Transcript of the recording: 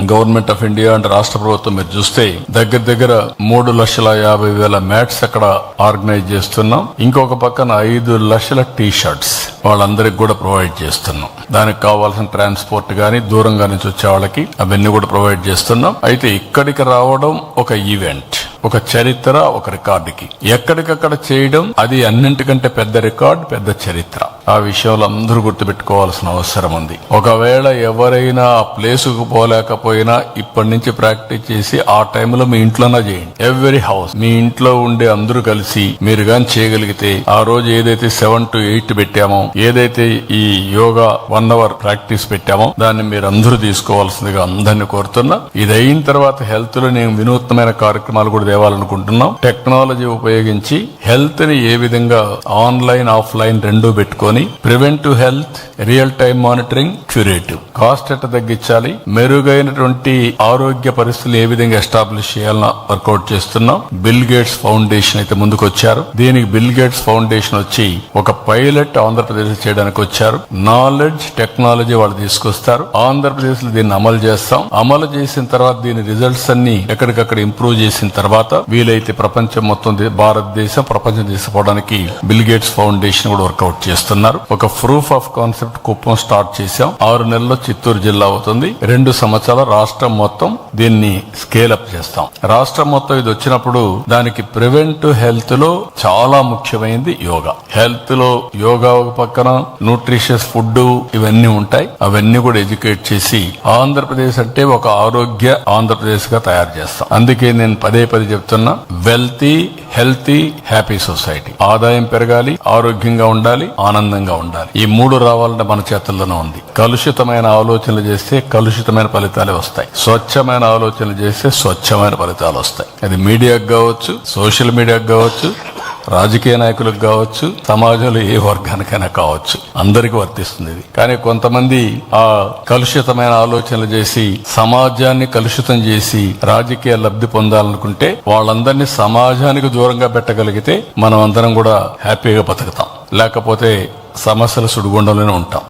Government of India అంటే రాష్ట్ర ప్రభుత్వం మీరు చూస్తే దగ్గర దగ్గర మూడు లక్షల యాభై వేల మ్యాట్స్ అక్కడ ఆర్గనైజ్ చేస్తున్నాం. ఇంకొక పక్కన ఐదు లక్షల టీ షర్ట్స్ వాళ్ళందరికి కూడా ప్రొవైడ్ చేస్తున్నాం. దానికి కావాల్సిన ట్రాన్స్పోర్ట్ కానీ దూరంగా నుంచి వచ్చే వాళ్ళకి అవన్నీ కూడా ప్రొవైడ్ చేస్తున్నాం. అయితే ఇక్కడికి రావడం ఒక ఈవెంట్ ఒక చరిత్ర ఒక రికార్డుకి. ఎక్కడికక్కడ చేయడం అది అన్నింటికంటే పెద్ద రికార్డ్ పెద్ద చరిత్ర. ఆ విషయంలో అందరూ గుర్తుపెట్టుకోవాల్సిన అవసరం ఉంది. ఒకవేళ ఎవరైనా ఆ ప్లేసుకు పోలేకపోయినా ఇప్పటి నుంచి ప్రాక్టీస్ చేసి ఆ టైంలో మీ ఇంట్లోనే చేయండి. ఎవ్రీ హౌస్ మీ ఇంట్లో ఉండే అందరూ కలిసి మీరు గాని చేయగలిగితే ఆ రోజు ఏదైతే సెవెన్ టు ఎయిట్ పెట్టామో ఏదైతే ఈ యోగా వన్ అవర్ ప్రాక్టీస్ పెట్టామో దాన్ని మీరు అందరూ తీసుకోవాల్సిందిగా అందరిని కోరుతున్నా. ఇది అయిన తర్వాత హెల్త్లో నేను వినూత్నమైన కార్యక్రమాలు కూడా తేవాలనుకుంటున్నాం. టెక్నాలజీ ఉపయోగించి హెల్త్ని ఏ విధంగా ఆన్లైన్ ఆఫ్లైన్ రెండు పెట్టుకొని preventive health real time monitoring curative. Cost ఎట్ట తగ్గించాలి? మెరుగైనటువంటి ఆరోగ్య పరిస్థితులు ఏ విధంగా ఎస్టాబ్లిష్ చేయాలని వర్కౌట్ చేస్తున్నాం. బిల్ గేట్స్ ఫౌండేషన్ అయితే ముందుకు వచ్చారు దీనికి బిల్ గేట్స్ ఫౌండేషన్ వచ్చి ఒక పైలట్ ఆంధ్రప్రదేశ్ చేయడానికి వచ్చారు. నాలెడ్జ్ టెక్నాలజీ వాళ్ళు తీసుకొస్తారు. ఆంధ్రప్రదేశ్లో దీన్ని అమలు చేస్తాం. అమలు చేసిన తర్వాత దీని రిజల్ట్స్ అన్ని ఎక్కడికక్కడ ఇంప్రూవ్ చేసిన తర్వాత వీలైతే ప్రపంచం మొత్తం భారతదేశం ప్రపంచం తీసుకుపోవడానికి బిల్ గేట్స్ ఫౌండేషన్ కూడా వర్కౌట్ చేస్తున్నారు. అన్నారు ఒక proof of concept Kuppam start చేశాం. ఆరు నెలల్లో చిత్తూరు జిల్లా అవుతుంది. రెండు సంవత్సరాల రాష్ట్రం మొత్తం దీన్ని స్కేల్ అప్ చేస్తాం. రాష్ట్రం మొత్తం ఇది వచ్చినప్పుడు దానికి ప్రివెంట్ హెల్త్లో చాలా ముఖ్యమైనది యోగా. హెల్త్లో యోగా ఒక పక్కన న్యూట్రిషియస్ ఫుడ్ ఇవన్నీ ఉంటాయి. అవన్నీ కూడా ఎడ్యుకేట్ చేసి ఆంధ్రప్రదేశ్ అంటే ఒక ఆరోగ్య ఆంధ్రప్రదేశ్గా తయారు చేస్తాం. అందుకే నేను పదే పదే చెప్తున్నా. Wealthy healthy happy society. ఆదాయం పెరగాలి ఆరోగ్యంగా ఉండాలి ఆనందంగా ఉండాలి. ఈ మూడు రావాలంటే మన చేతుల్లోనే ఉంది. కలుషితమైన ఆలోచనలు చేస్తే కలుషితమైన ఫలితాలే వస్తాయి. స్వచ్ఛమైన ఆలోచనలు చేస్తే స్వచ్ఛమైన ఫలితాలు వస్తాయి. అది మీడియాకు కావచ్చు సోషల్ మీడియాకు కావచ్చు రాజకీయ నాయకులకు కావచ్చు సమాజంలో ఏ వర్గానికైనా కావచ్చు. అందరికి వర్తిస్తుంది ఇది. కానీ కొంతమంది ఆ కలుషితమైన ఆలోచనలు చేసి సమాజాన్ని కలుషితం చేసి రాజకీయ లబ్ధి పొందాలనుకుంటే వాళ్ళందరినీ సమాజానికి దూరంగా పెట్టగలిగితే మనం అందరం కూడా హ్యాపీగా బతుకుతాం. లేకపోతే సమస్యల సుడిగుండంలోనే ఉంటాం.